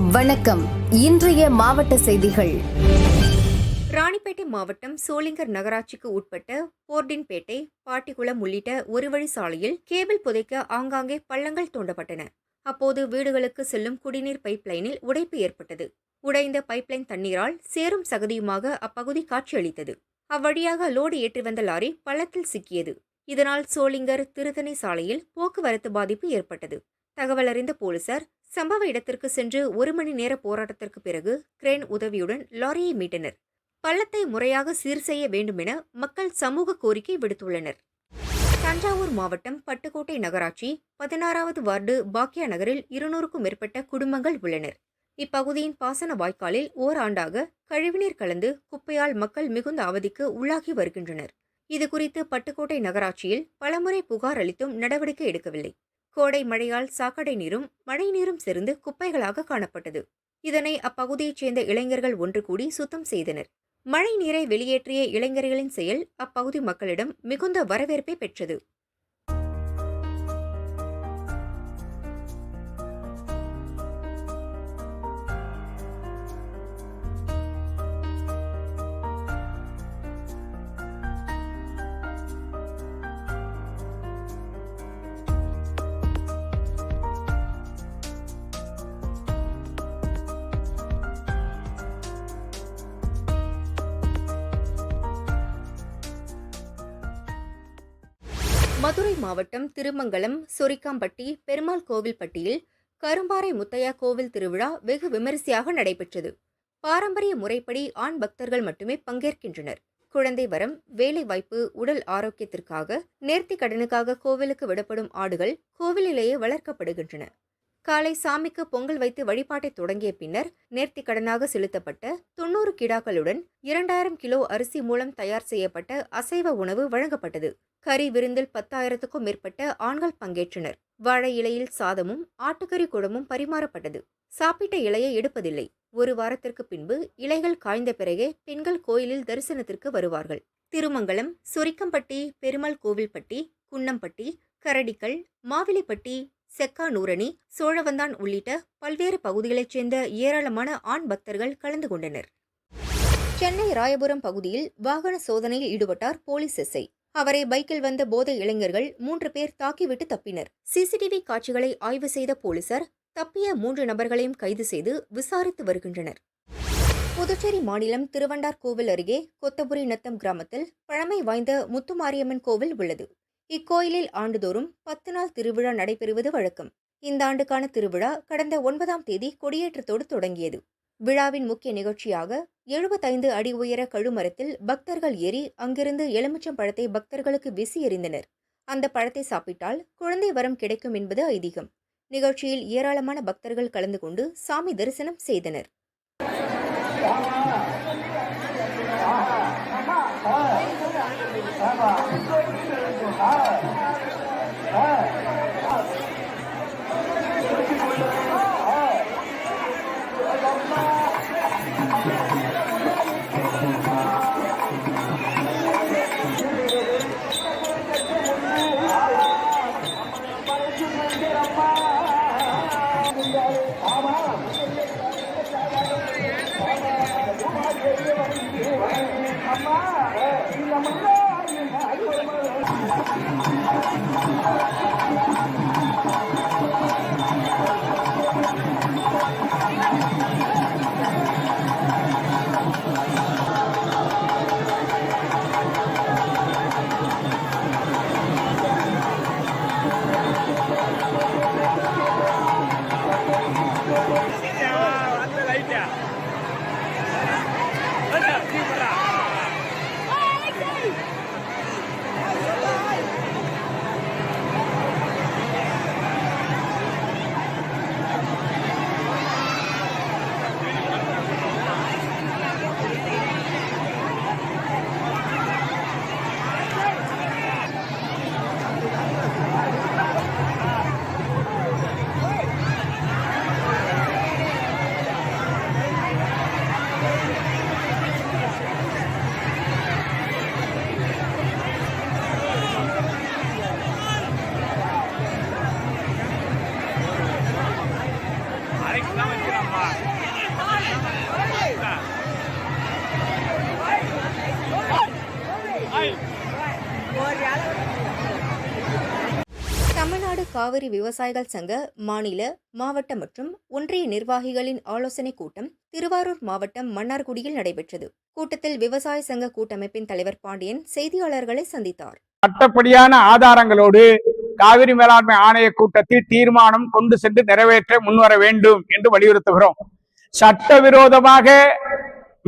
வணக்கம். இன்றைய மாவட்ட செய்திகள். ராணிப்பேட்டை மாவட்டம் சோளிங்கர் நகராட்சிக்கு உட்பட்ட போர்டின்பேட்டை பாட்டிக்குளம் உள்ளிட்ட ஒரு வழி சாலையில் கேபிள் புதைக்க ஆங்காங்கே பள்ளங்கள் தோண்டப்பட்டன. அப்போது வீடுகளுக்கு செல்லும் குடிநீர் பைப்லைனில் உடைப்பு ஏற்பட்டது. உடைந்த பைப்லைன் தண்ணீரால் சேரும் சகதியுமாக அப்பகுதி காட்சியளித்தது. அவ்வழியாக லோடு ஏற்றி வந்த லாரி பள்ளத்தில் சிக்கியது. இதனால் சோளிங்கர் திருத்தணி சாலையில் போக்குவரத்து பாதிப்பு ஏற்பட்டது. தகவல் அறிந்த போலீசார் சம்பவ இடத்திற்கு சென்று ஒரு மணி நேர போராட்டத்திற்கு பிறகு கிரேன் உதவியுடன் லாரியை மீட்டனர். பள்ளத்தை முறையாக சீர் செய்ய வேண்டுமென மக்கள் சமூக கோரிக்கை விடுத்துள்ளனர். தஞ்சாவூர் மாவட்டம் பட்டுக்கோட்டை நகராட்சி பதினாறாவது வார்டு பாக்கியா நகரில் இருநூறுக்கும் மேற்பட்ட குடும்பங்கள் உள்ளனர். இப்பகுதியின் பாசன வாய்க்காலில் ஓராண்டாக கழிவுநீர் கலந்து குப்பையால் மக்கள் மிகுந்த அவதிக்கு உள்ளாகி வருகின்றனர். இதுகுறித்து பட்டுக்கோட்டை நகராட்சியில் பலமுறை புகார் அளித்தும் நடவடிக்கை எடுக்கவில்லை. கோடை மழையால் சாக்கடை நீரும் மழை நீரும் சேர்ந்து குப்பைகளாக காணப்பட்டது. இதனை அப்பகுதியைச் சேர்ந்த இளைஞர்கள் ஒன்று கூடி சுத்தம் செய்தனர். மழை நீரை வெளியேற்றிய இளைஞர்களின் செயல் அப்பகுதி மக்களிடம் மிகுந்த வரவேற்பை பெற்றது. மதுரை மாவட்டம் திருமங்கலம் சொரிக்காம்பட்டி பெருமாள் கோவில்பட்டியில் கரும்பாறை முத்தையா கோவில் திருவிழா வெகு விமரிசையாக நடைபெற்றது. பாரம்பரிய முறைப்படி ஆண் பக்தர்கள் மட்டுமே பங்கேற்கின்றனர். குழந்தை வரம் வேலைவாய்ப்பு உடல் ஆரோக்கியத்திற்காக நேர்த்தி கடனுக்காக கோவிலுக்கு விடப்படும் ஆடுகள் கோவிலிலேயே வளர்க்கப்படுகின்றன. காலை சாமிக்கு பொங்கல் வைத்து வழிபாட்டை தொடங்கிய பின்னர் நேர்த்தி கடனாக செலுத்தப்பட்ட தொண்ணூறு கிடாக்களுடன் இரண்டாயிரம் கிலோ அரிசி மூலம் தயார் செய்யப்பட்ட அசைவ உணவு வழங்கப்பட்டது. கறி விருந்தில் பத்தாயிரத்துக்கும் மேற்பட்ட ஆண்கள் பங்கேற்றனர். வாழை இலையில் சாதமும் ஆட்டுக்கறி குழம்பும் பரிமாறப்பட்டது. சாப்பிட்ட இலையை எடுப்பதில்லை. ஒரு வாரத்திற்கு பின்பு இலைகள் காய்ந்த பிறகே பெண்கள் கோயிலில் தரிசனத்திற்கு வருவார்கள். திருமங்கலம் சொரிக்கம்பட்டி பெருமாள் கோவில்பட்டி குன்னம்பட்டி கரடிக்கல் மாவிலிப்பட்டி செக்கானூரணி சோழவந்தான் உள்ளிட்ட பல்வேறு பகுதிகளைச் சேர்ந்த ஏராளமான ஆண் பக்தர்கள் கலந்து கொண்டனர். சென்னை ராயபுரம் பகுதியில் வாகன சோதனையில் ஈடுபட்டார் போலீஸ் எஸ்ஐ. அவரை பைக்கில் வந்த போதை இளைஞர்கள் மூன்று பேர் தாக்கிவிட்டு தப்பினர். சிசிடிவி காட்சிகளை ஆய்வு செய்த போலீசார் தப்பிய மூன்று நபர்களையும் கைது செய்து விசாரித்து வருகின்றனர். புதுச்சேரி மாநிலம் திருவண்டார் கோவில் அருகே கொத்தபுரி நத்தம் கிராமத்தில் பழமை வாய்ந்த முத்துமாரியம்மன் கோவில் உள்ளது. இக்கோயிலில் ஆண்டுதோறும் பத்து நாள் திருவிழா நடைபெறுவது வழக்கம். இந்த ஆண்டுக்கான திருவிழா கடந்த ஒன்பதாம் தேதி கொடியேற்றத்தோடு தொடங்கியது. விழாவின் முக்கிய நிகழ்ச்சியாக எழுபத்தைந்து அடி உயர கழுமரத்தில் பக்தர்கள் ஏறி அங்கிருந்து எலுமிச்சம் பழத்தை பக்தர்களுக்கு வீசி எறிந்தனர். அந்த பழத்தை சாப்பிட்டால் குழந்தை வரம் கிடைக்கும் என்பது ஐதீகம். நிகழ்ச்சியில் ஏராளமான பக்தர்கள் கலந்து கொண்டு சாமி தரிசனம் செய்தனர். அம்மா la காவிரி விவசாயிகள் சங்க மாநில மாவட்ட மற்றும் ஒன்றிய நிர்வாகிகளின் ஆலோசனைக் கூட்டம் திருவாரூர் மாவட்டம் மன்னார்குடியில் நடைபெற்றது. கூட்டத்தில் விவசாய சங்க கூட்டமைப்பின் தலைவர் பாண்டியன் செய்தியாளர்களை சந்தித்தார். சட்டப்படியான ஆதாரங்களோடு காவிரி மேலாண்மை ஆணைய கூட்டத்தில் தீர்மானம் கொண்டு சென்று நிறைவேற்ற முன்வர வேண்டும் என்று வலியுறுத்துகிறோம். சட்டவிரோதமாக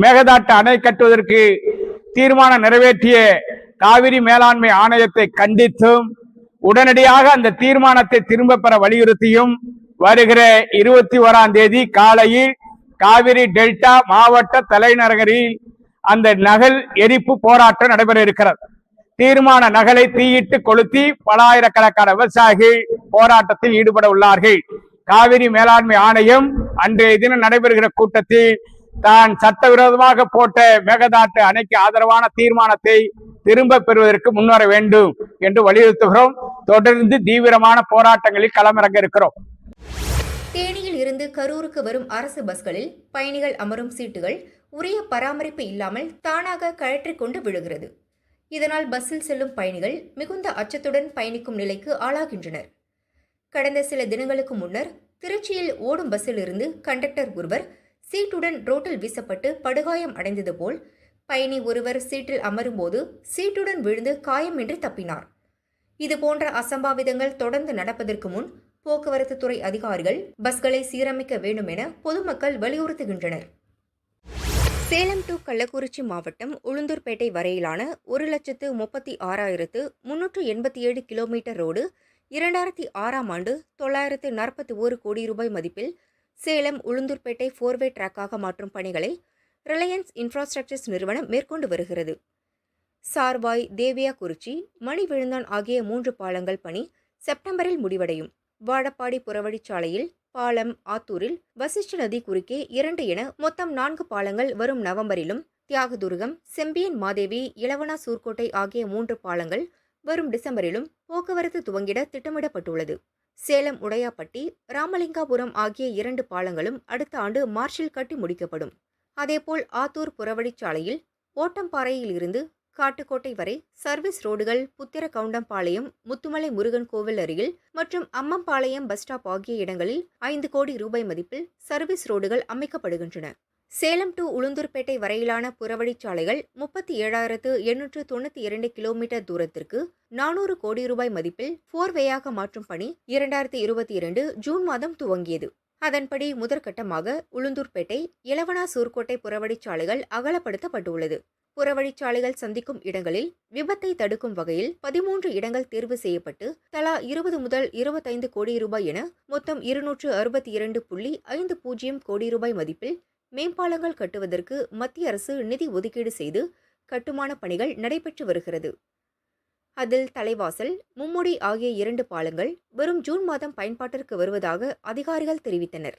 மேகதாட்டு அணை கட்டுவதற்கு தீர்மானம் நிறைவேற்றிய காவிரி மேலாண்மை ஆணையத்தை கண்டித்தும் உடனடியாக அந்த தீர்மானத்தை திரும்ப பெற வலியுறுத்தியும் வருகிற இருபத்தி ஓராம் தேதி காலையில் காவிரி டெல்டா மாவட்ட தலைநகரில் அந்த நகல் எரிப்பு போராட்டம் நடைபெற இருக்கிறது. தீர்மான நகலை தீயிட்டு கொளுத்தி பல ஆயிரக்கணக்கான விவசாயிகள் போராட்டத்தில் ஈடுபட உள்ளார்கள். காவிரி மேலாண்மை ஆணையம் அன்றைய தினம் நடைபெறுகிற கூட்டத்தில் தான் சட்டவிரோதமாக போட்ட மேகதாட்டு அணைக்கு ஆதரவான தீர்மானத்தை திரும்ப பெறுவதற்கு முன்வர வேண்டும் என்று வலியுறுத்துகிறோம். தொடர்ந்து தீவிரமான போராட்டங்களில் களமிறங்க இருக்கிறோம். தேனியில் இருந்து கரூருக்கு வரும் அரசு பஸ்களில் பயணிகள் அமரும் சீட்டுகள் உரிய பராமரிப்பு இல்லாமல் தானாக கழற்றிக்கொண்டு விழுகிறது. இதனால் பஸ்ஸில் செல்லும் பயணிகள் மிகுந்த அச்சத்துடன் பயணிக்கும் நிலைக்கு ஆளாகின்றனர். கடந்த சில தினங்களுக்கு முன்னர் திருச்சியில் ஓடும் பஸ்ஸில் இருந்து கண்டக்டர் ஒருவர் சீட்டுடன் ரோட்டில் வீசப்பட்டு படுகாயம் அடைந்தது போல் பயணி ஒருவர் சீட்டில் அமரும்போது சீட்டுடன் விழுந்து காயமின்றி தப்பினார். இதுபோன்ற அசம்பாவிதங்கள் தொடர்ந்து நடப்பதற்கு முன் போக்குவரத்து துறை அதிகாரிகள் பஸ்களை சீரமைக்க வேண்டும் என பொதுமக்கள் வலியுறுத்துகின்றனர். சேலம் டு கள்ளக்குறிச்சி மாவட்டம் உளுந்தூர்பேட்டை வரையிலான ஒரு லட்சத்து முப்பத்தி ஆறாயிரத்து முன்னூற்று எண்பத்தி ஏழு கிலோமீட்டர் ரோடு இரண்டாயிரத்தி ஆறாம் ஆண்டு தொள்ளாயிரத்து நாற்பத்தி ஓரு கோடி ரூபாய் மதிப்பில் சேலம் உளுந்தூர்பேட்டை ஃபோர்வே ட்ராக்காக மாற்றும் பணிகளை ரிலையன்ஸ் இன்ஃப்ராஸ்ட்ரக்சர்ஸ் நிறுவனம் மேற்கொண்டு வருகிறது. சார்வாய் தேவியாகுறிச்சி மணிவிழுந்தான் ஆகிய மூன்று பாலங்கள் பணி செப்டம்பரில் முடிவடையும். வாழப்பாடி புறவழிச்சாலையில் பாலம் ஆத்தூரில் வசிஷ்ட நதி குறுக்கே இரண்டு என மொத்தம் நான்கு பாலங்கள் வரும் நவம்பரிலும் தியாகதுர்கம் செம்பியன் மாதேவி இளவனா சூர்கோட்டை ஆகிய மூன்று பாலங்கள் வரும் டிசம்பரிலும் போக்குவரத்து துவங்கிட திட்டமிடப்பட்டுள்ளது. சேலம் உடையாப்பட்டி ராமலிங்காபுரம் ஆகிய இரண்டு பாலங்களும் அடுத்த ஆண்டு மார்ச்சில் கட்டி முடிக்கப்படும். அதேபோல் ஆத்தூர் புறவழிச்சாலையில் ஓட்டம்பாறையில் இருந்து காட்டுக்கோட்டை வரை சர்வீஸ் ரோடுகள் புத்திர கவுண்டம்பாளையம் முத்துமலை முருகன் கோவில் அருகில் மற்றும் அம்மம்பாளையம் பஸ் ஸ்டாப் ஆகிய இடங்களில் ஐந்து கோடி ரூபாய் மதிப்பில் சர்வீஸ் ரோடுகள் அமைக்கப்படுகின்றன. சேலம் டு உளுந்தூர்பேட்டை வரையிலான புறவழிச்சாலைகள் முப்பத்தி ஏழாயிரத்து எண்ணூற்று தொண்ணூற்றி இரண்டு கிலோமீட்டர் தூரத்திற்கு நானூறு கோடி ரூபாய் மதிப்பில் ஃபோர்வேயாக மாற்றும் பணி இரண்டாயிரத்தி இருபத்தி இரண்டு ஜூன் மாதம் துவங்கியது. அதன்படி முதற்கட்டமாக உளுந்தூர்பேட்டை இளவனா சூர்கோட்டை புறவழிச்சாலைகள் அகலப்படுத்தப்பட்டுள்ளது. புறவழிச்சாலைகள் சந்திக்கும் இடங்களில் விபத்தை தடுக்கும் வகையில் பதிமூன்று இடங்கள் தேர்வு செய்யப்பட்டு தலா இருபது முதல் இருபத்தைந்து கோடி ரூபாய் என மொத்தம் இருநூற்று அறுபத்தி இரண்டு புள்ளி ஐந்து பூஜ்ஜியம் கோடி ரூபாய் மதிப்பில் மேம்பாலங்கள் கட்டுவதற்கு மத்திய அரசு நிதி ஒதுக்கீடு செய்து கட்டுமான பணிகள் நடைபெற்று வருகிறது. அதில் தலைவாசல் மும்முடி ஆகிய இரண்டு பாலங்கள் வரும் ஜூன் மாதம் பயன்பாட்டிற்கு வருவதாக அதிகாரிகள் தெரிவித்தனர்.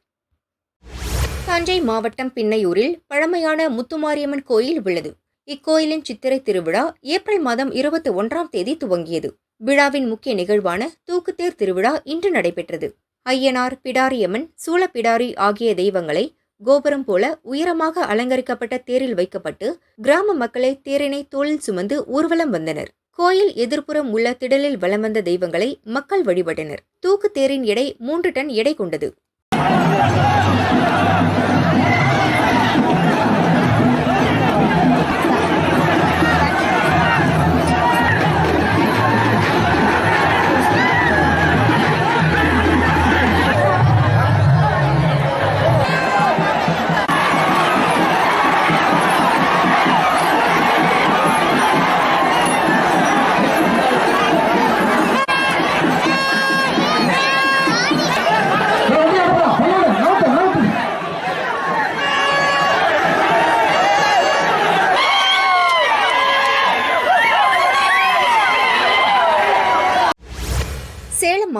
தஞ்சை மாவட்டம் பின்னையூரில் பழமையான முத்துமாரியம்மன் கோயில் உள்ளது. இக்கோயிலின் சித்திரை திருவிழா ஏப்ரல் மாதம் இருபத்தி ஒன்றாம் தேதி துவங்கியது. விழாவின் முக்கிய நிகழ்வான தூக்குத்தேர் திருவிழா இன்று நடைபெற்றது. ஐயனார் பிடாரியம்மன் சூளப்பிடாரி ஆகிய தெய்வங்களை கோபுரம் போல உயரமாக அலங்கரிக்கப்பட்ட தேரில் வைக்கப்பட்டு கிராம மக்களை தேரினை தோளில் சுமந்து ஊர்வலம் வந்தனர். கோயில் எதிர்ப்புறம் உள்ள திடலில் வலம் வந்த தெய்வங்களை மக்கள் வழிபட்டனர். தூக்கு தேரின் எடை மூன்று டன் எடை கொண்டது.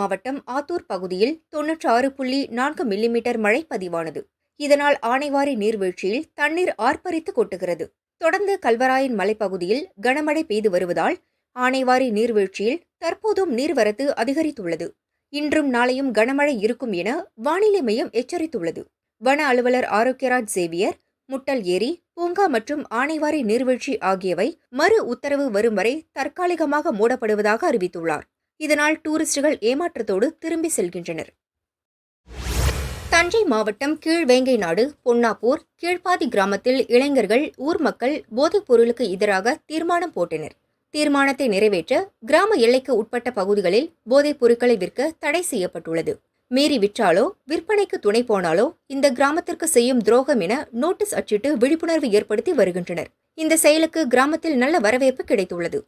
மாவட்டம் ஆத்தூர் பகுதியில் தொன்னூற்றாறு புள்ளி நான்கு மில்லிமீட்டர் மழை பதிவானது. இதனால் ஆனைவாரி நீர்வீழ்ச்சியில் தண்ணீர் ஆர்ப்பரித்து கொட்டுகிறது. தொடர்ந்து கல்வராயன் மலைப்பகுதியில் கனமழை பெய்து வருவதால் ஆனைவாரி நீர்வீழ்ச்சியில் தற்போதும் நீர்வரத்து அதிகரித்துள்ளது. இன்றும் நாளையும் கனமழை இருக்கும் என வானிலை மையம் எச்சரித்துள்ளது. வன அலுவலர் ஆரோக்கியராஜ் சேவியர் முட்டல் ஏரி பூங்கா மற்றும் ஆனைவாரி நீர்வீழ்ச்சி ஆகியவை மறு உத்தரவு வரும் வரை தற்காலிகமாக மூடப்படுவதாக அறிவித்துள்ளார். இதனால் டூரிஸ்டுகள் ஏமாற்றத்தோடு திரும்பி செல்கின்றனர். தஞ்சை மாவட்டம் கீழ்வேங்கை நாடு பொன்னாப்பூர் கீழ்ப்பாதி கிராமத்தில் இளைஞர்கள் ஊர் மக்கள் போதைப் பொருளுக்கு எதிராக தீர்மானம் போட்டனர். தீர்மானத்தை நிறைவேற்ற கிராம எல்லைக்கு உட்பட்ட பகுதிகளில் போதைப் பொருட்களை விற்க தடை செய்யப்பட்டுள்ளது. மீறி விற்றாலோ விற்பனைக்கு துணை போனாலோ இந்த கிராமத்திற்கு செய்யும் துரோகம் என நோட்டீஸ் அச்சிட்டு விழிப்புணர்வு ஏற்படுத்தி வருகின்றனர். இந்த செயலுக்கு கிராமத்தில் நல்ல வரவேற்பு கிடைத்துள்ளது.